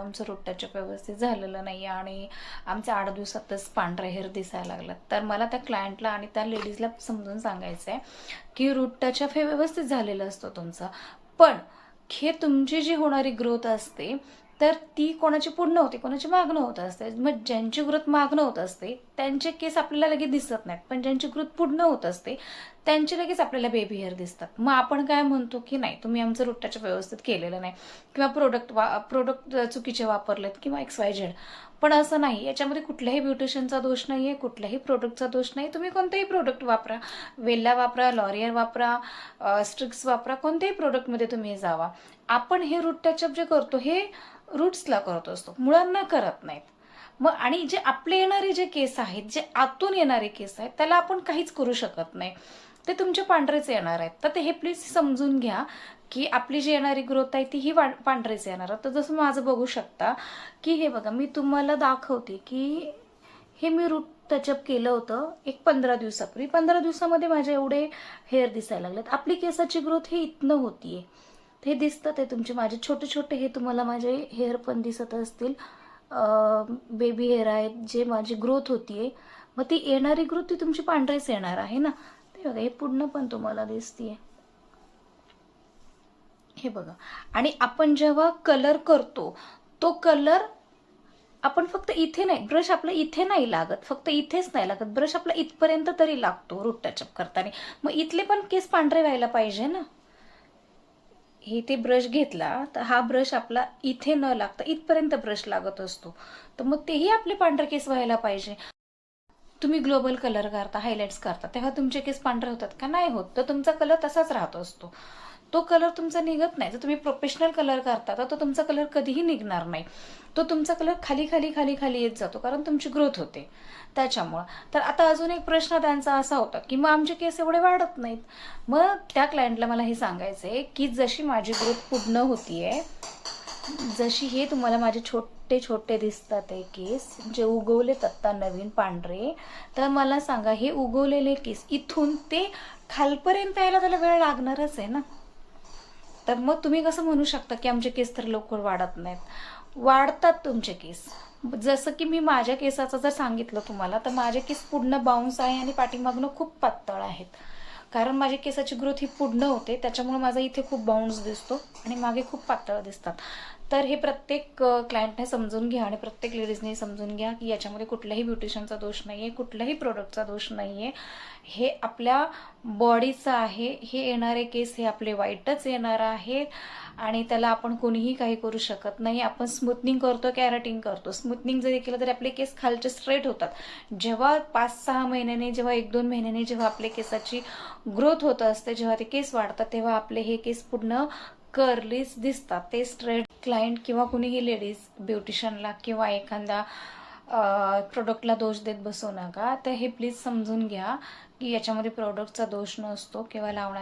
आमचं route touch-up व्यवस्थित झालेलं नाही आहे आणि आमचं आठ दिवसातच पांढरा हेअर दिसायला लागला तर मला त्या क्लायंटला आणि त्या लेडीजला समजून सांगायचं आहे की रूट टचअप हे व्यवस्थित झालेलं असतं तुमचं. पण हे तुमची जी होणारी ग्रोथ असते तर ती कोणाची पूर्ण होते कोणाची मागणं होत असते. मग ज्यांची ग्रोथ मागणं होत असते त्यांचे केस आपल्याला लगेच दिसत नाहीत. पण ज्यांची ग्रोथ पूर्ण होत असते त्यांचे लगेच आपल्याला बेबी हेअर दिसतात. मग आपण काय म्हणतो की नाही तुम्ही आमचं रुट्टाच्या व्यवस्थित केलेलं नाही. किंवा प्रोडक्ट वा प्रोडक्ट चुकीचे वापरलेत किंवा एक्स वाय झेड पण असं नाही याच्यामध्ये कुठल्याही ब्युटिशियनचा दोष नाही आहे कुठल्याही प्रोडक्टचा दोष नाही. तुम्ही कोणतेही प्रोडक्ट वापरा. वेल्ला वापरा लॉरियर वापरा स्ट्रिक्स वापरा कोणत्याही प्रोडक्टमध्ये तुम्ही जावा. आपण हे रूट टचअप जे करतो हे रूट्सला करत असतो. मुळांना करत नाहीत. मग आणि जे आपले येणारे जे केस आहेत जे आतून येणारे केस आहेत त्याला आपण काहीच करू शकत नाही. ते तुमचे पांढरेच येणार आहेत. तर ते हे प्लीज समजून घ्या की आपली जी येणारी ग्रोथ आहे ती ही वा पांढरेच येणार आहे. तर जसं माझं बघू शकता की हे बघा मी तुम्हाला दाखवते की हे मी रूट टचअप केलं होतं एक पंधरा दिवसापूर्वी. पंधरा दिवसामध्ये माझे एवढे हेअर दिसायला लागलेत. आपली केसाची ग्रोथ ही इथनं होतीये. हे दिसतं ते तुमचे माझे छोटे छोटे हे तुम्हाला माझे हेअर पण दिसत असतील. बेबी हेअर आहेत जे माझी ग्रोथ होतीये. मग ती येणारी ग्रोथ ती तुमची पांढरेच येणार आहे ना? बघा हे पूर्ण पण तुम्हाला दिसतीये. हे बघा. आणि आपण जेव्हा कलर करतो तो कलर आपण फक्त इथे नाही ब्रश आपला इथे नाही लागत. फक्त इथेच नाही लागत. ब्रश आपला इथपर्यंत तरी लागतो रूट टचअप करताना. मग इथले पण केस पांढरे व्हायला पाहिजे ना? हे ते ब्रश घेतला तर हा ब्रश आपला इथे न लागता इथपर्यंत ब्रश लागत असतो. तर मग तेही आपले पांढरे केस व्हायला पाहिजे. तुम्ही ग्लोबल कलर करता हायलाईट्स करता तेव्हा तुमचे केस पांढरे होतात का? नाही होत. तर तुमचा कलर तसाच राहत असतो. तो कलर तुमचा निघत नाही. जर तुम्ही प्रोफेशनल कलर करता तर तो तुमचा कलर कधीही निघणार नाही. तो तुमचा कलर खाली खाली खाली खाली येत जातो कारण तुमची ग्रोथ होते. त्याच्यामुळं. तर आता अजून एक प्रश्न त्यांचा असा होता की मग आमचे केस एवढे वाढत नाहीत. मग त्या क्लायंटला मला हे सांगायचं आहे की जशी माझी ग्रोथ पूर्ण होतीये जशी हे तुम्हाला माझे छोटे छोटे दिसतात हे केस जे उगवलेत आत्ता नवीन पांढरे तर मला सांगा हे उगवलेले केस इथून ते खालपर्यंत यायला त्याला वेळ लागणारच आहे ना? तर मग तुम्ही कसं म्हणू शकता की आमचे केस तर लवकर वाढत नाहीत? वाढतात तुमचे केस. जसं की मी माझ्या केसाचं जर सांगितलं तुम्हाला तर माझे केस पूर्ण बाउन्स आहे आणि पाठीमागनं खूप पातळ आहेत. कारण माझी केसाची ग्रोथ ही पूर्ण होते त्याच्यामुळे माझा इथे खूप बाउन्स दिसतो आणि मागे खूप पातळ दिसतात. तर हे प्रत्येक क्लायंटने समजून घ्या आणि प्रत्येक लेडीजने समजून घ्या की याच्यामध्ये कुठल्याही ब्युटिशियनचा दोष नाही आहे कुठल्याही प्रोडक्टचा दोष नाही आहे हे आपल्या बॉडीचं आहे हे येणारे केस हे आपले वाईटच येणार आहेत आणि त्याला आपण कोणीही काही करू शकत नाही. आपण स्मूथनिंग करतो कॅरेटिंग करतो. स्मूथनिंग जरी केलं तरी आपले केस खालचे स्ट्रेट होतात. जेव्हा पाच सहा महिन्याने जेव्हा एक दोन महिन्याने जेव्हा आपल्या केसाची ग्रोथ होत असते जेव्हा ते केस वाढतात तेव्हा आपले हे केस पूर्ण कर्लीज दिसतात. ते स्ट्रेट क्लायंट किंवा कुणीही लेडीज ब्युटिशियनला किंवा एखादा प्रोडक्टला दोष देत बसू नका. तर हे प्लीज समजून घ्या की याच्यामध्ये प्रोडक्टचा दोष नसतो किंवा लावण्यात